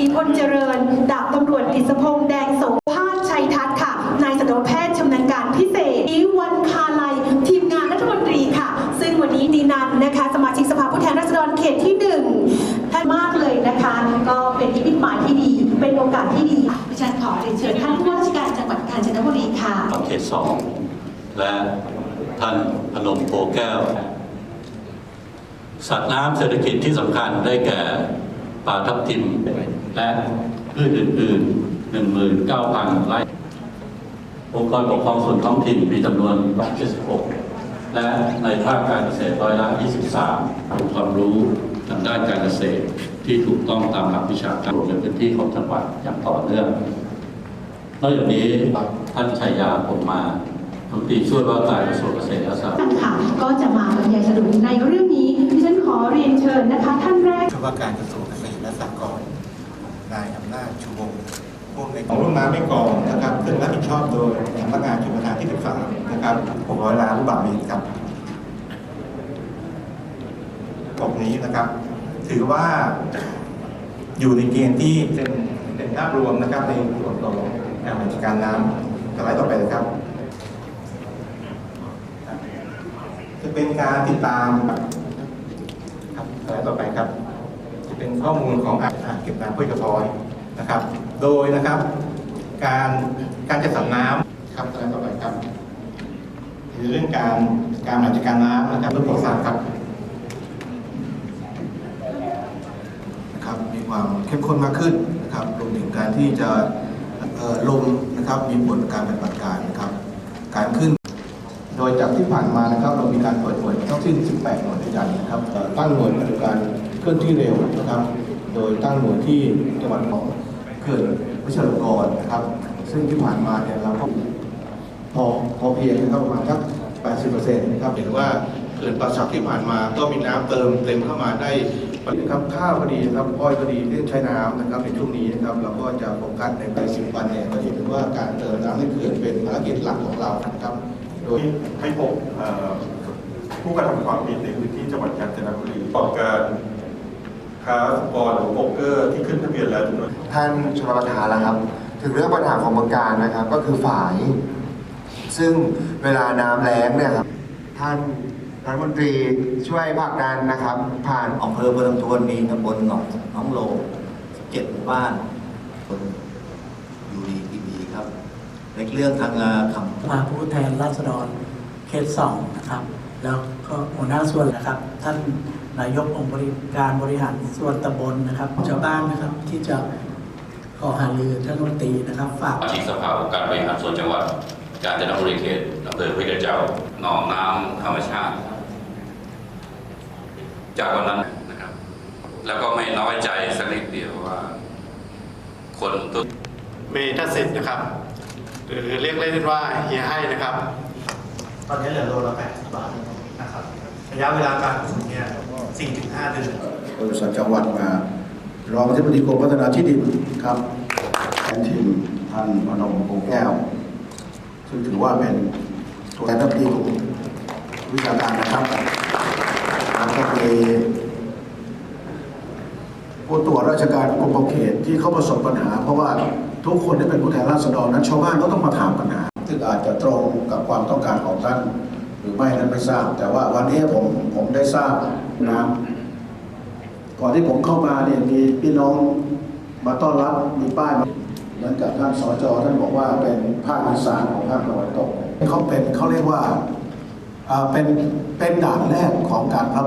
รีพลเจริญ ดาบตำรวจกฤษพงษ์แดงโสภาสชัยทัศน์ค่ะ นายสัตวแพทย์ชำนาญการพิเศษนิวันคาลัย ทีมงานรัฐมนตรีค่ะ ซึ่งวันนี้ดีนันนะคะ สมาชิกสภาผู้แทนราษฎรเขตที่หนึ่งท่านมากเลยนะคะ ก็เป็นนิมิตหมายที่ดี เป็นโอกาสที่ดีดิฉันขอเรียนเชิญท่านผู้ว่าราชการจังหวัดกาญจนบุรีค่ะของเขตสองและท่านพนมโพแก้ว สัตว์น้ำเศรษฐกิจที่สำคัญได้แก่ปลาทับทิม และพืชอื่นๆ 19,000 ไร่ องค์กรปกครองส่วนท้องถิ่นมีจำนวน 76 และในภาคการเกษตรร้อยละ 23องค์ความรู้ทางด้านการเกษตรที่ถูกต้องตามหลักวิชาการในพื้นที่ของจังหวัดอย่างต่อเนื่อง นอกจากนี้ท่านชัยยาผมมารัฐมนตรีช่วยว่าการกระทรวงเกษตรและสหกรณ์ท่านค่ะก็จะมาบรรยายสรุปในเรื่องนี้ดิฉันขอเรียนเชิญนะคะ ท่านแรกช่วยว่าการกระทรวง ชูวงพวกในของรุ่นน้ำไม่กองนะครับซึ่งรับผิดชอบโดยสำนักงานชลประทานที่13นะครับ600ล้านลูกบาศก์เมตรครับตรงนี้นะครับ ถือว่าอยู่ในเกณฑ์ที่เป็นเป็นภาพรวมนะครับในส่วนของการบริการน้ำสไลด์ต่อไปเลยครับ จะเป็นการติดตามครับสไลด์ต่อไปครับ จะเป็นข้อมูลของอ่างเก็บน้ำห้วยกระพอย นะครับ โดยนะครับ การการจัดสรรน้ำครับสไลด์ต่อไปครับคือเรื่องการการบริหารจัดการน้ำนะครับระบบสารครับนะครับ มีความเข้มข้นมากขึ้นนะครับรวมถึงการที่จะลงนะครับมีผลการปฏิบัติการนะครับการขึ้น โดยจากที่ผ่านมานะครับ เรามีการเปิดหน่วยทั้งสิ้น 18 หน่วยด้วยกันนะครับตั้งหน่วยปฏิบัติการเคลื่อนที่เร็วนะครับ โดยตั้งหน่วยที่จังหวัดของ เขื่อนวิเชลกรนะครับ ซึ่งที่ผ่านมาเนี่ยเราก็พอพอเพียงนะครับประมาณสัก80%นะครับเห็นว่าเขื่อนป่าสักที่ผ่านมา ก็มีน้ำเติมเต็มเข้ามาได้นะครับข้าวก็ดีนะครับอ้อยก็ดีเรื่องใช้น้ำนะครับในช่วงนี้นะครับเราก็จะโฟกัสในไปสิบวันเนี่ยก็เห็นว่าการเติมน้ำในเขื่อนเป็นภารกิจหลักของเรานะครับ โดยไม่พบเอ่อผู้กระทำความผิดในพื้นที่จังหวัดกาญจนบุรีประกอบการ ค้าสปอร์ตหรือโป๊กเกอร์ที่ขึ้นทะเบียนแล้วจำนวนท่านชลประทานแล้วครับ ถึงเรื่องปัญหาของเมืองการนะครับ ก็คือฝาย ซึ่งเวลาน้ำแล้งเนี่ยครับ ท่านรัฐมนตรีช่วยผลักดันนะครับ ผ่านอำเภอเมืองทวนมีตำบลหนองหน้องโลเจ็ดหมู่บ้านคนอยู่ดีกินดีครับ ในเรื่องทางคำมาผู้แทนราษฎรเขตสองนะครับ แล้วก็หัวหน้าส่วนนะครับ ท่าน นายกองค์บริการบริหารส่วนตำบลนะครับชาวบ้านนะครับที่จะขอหารือท่านรัฐมนตรีนะครับ ฝากสมาชิกสภาองค์การบริหารส่วนจังหวัด กาญจนบุรีเขตอำเภอห้วยกระเจ้าหนองน้ำธรรมชาติ จากวันนั้นนะครับ แล้วก็ไม่น้อยใจสักนิดเดียวว่า คนทุกเมทัสิตนะครับ หรือเรียกเล่นว่าเฮียให้นะครับ ตอนนี้เหลือโลละ80บาทนะครับระยะเวลาการผลิตเนี่ย 4-5 เดือนบริษัทจังหวัดมารองอธิบดีกรมพัฒนาที่ดินครับแทนทีมท่านพนมโพแก้ว ซึ่งถือว่าเป็นตัวแทนทัพทีมวิชาการนะครับแล้วก็มีผู้ตรวจราชการกรมเขตที่เขาประสบปัญหา เพราะว่าทุกคนที่เป็นผู้แทนราษฎรนั้นชาวบ้านก็ต้องมาถามปัญหาซึ่งอาจจะตรงกับความต้องการของท่าน หรือไม่นั้นไม่ทราบ แต่ว่าวันนี้ผมผมได้ทราบนะก่อนที่ผมเข้ามาเนี่ยมีพี่น้องมาต้อนรับมีป้ายมาเหมือนกับท่านสจท่านบอกว่าเป็นภาคอีสานของภาคตะวันตกเขาเป็นเขาเรียกว่าอ่าเป็นเป็นด่านแรกของการรับ